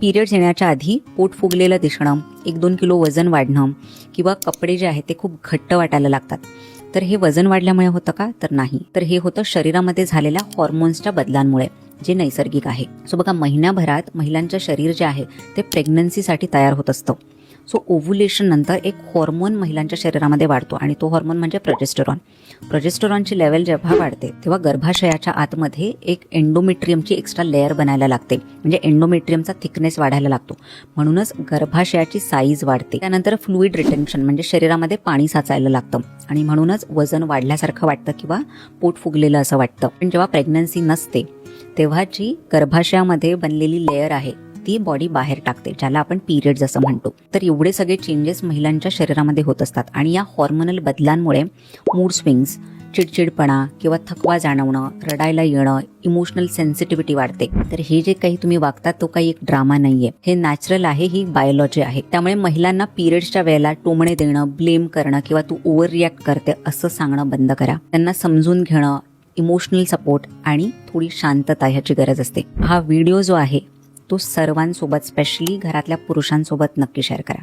Periods येण्याच्या आधी पोट फुगलेलं दिसणं एक दोन किलो वजन वाढणं किंवा कपडे जे आहेत ते खूप घट्ट वाटायला लागतात. तर हे वजन वाढल्यामुळे होतं का? तर नाही. तर हे होतं शरीरामध्ये झालेल्या हॉर्मोन्सच्या बदलांमुळे जे नैसर्गिक आहे. सो बघा महिन्याभरात महिलांचं शरीर जे आहे ते प्रेग्नन्सीसाठी तयार होत असतं. सो ओव्हुलेशन नंतर एक हॉर्मोन महिलांच्या शरीरामध्ये वाढतो आणि तो हॉर्मोन म्हणजे प्रोजेस्टेरॉन प्रोजेस्टेरॉनची लेवल जेव्हा वाढते तेव्हा गर्भाशयाच्या आतमध्ये एक एंडोमेट्रियमची एक्स्ट्रा लेअर बनायला लागते. म्हणजे एंडोमेट्रियमचा थिकनेस वाढायला लागतो. म्हणूनच गर्भाशयाची साईज वाढते. त्यानंतर फ्लुईड रिटेन्शन म्हणजे शरीरामध्ये पाणी साचायला लागतं. आणि म्हणूनच वजन वाढल्यासारखं वाटतं किंवा पोट फुगलेलं असं वाटतं. पण जेव्हा प्रेग्नन्सी नसते तेव्हा जी गर्भाशयामध्ये बनलेली लेअर आहे ती बॉडी बाहेर टाकते ज्याला आपण पिरियड्स असं म्हणतो. तर एवढे सगळे चेंजेस महिलांच्या शरीरामध्ये होत असतात. आणि या हॉर्मोनल बदलांमुळे मूड स्विंग्स चिडचिडपणा किंवा थकवा जाणवणं रडायला येणं इमोशनल सेन्सिटिव्हिटी वाढते. तर हे जे काही तुम्ही वागतात तो काही एक ड्रामा नाहीये. हे नॅचरल आहे ही बायोलॉजी आहे. त्यामुळे महिलांना पिरियड्सच्या वेळेला टोमणे देणं ब्लेम करणं किंवा तू ओव्हर रिॲक्ट करते असं सांगणं बंद करा. त्यांना समजून घेणं इमोशनल सपोर्ट आणि थोडी शांतता ह्याची गरज असते. हा व्हिडिओ जो आहे तो सर्वांसोबत स्पेशली घरातल्या पुरुषांसोबत नक्की शेअर करा.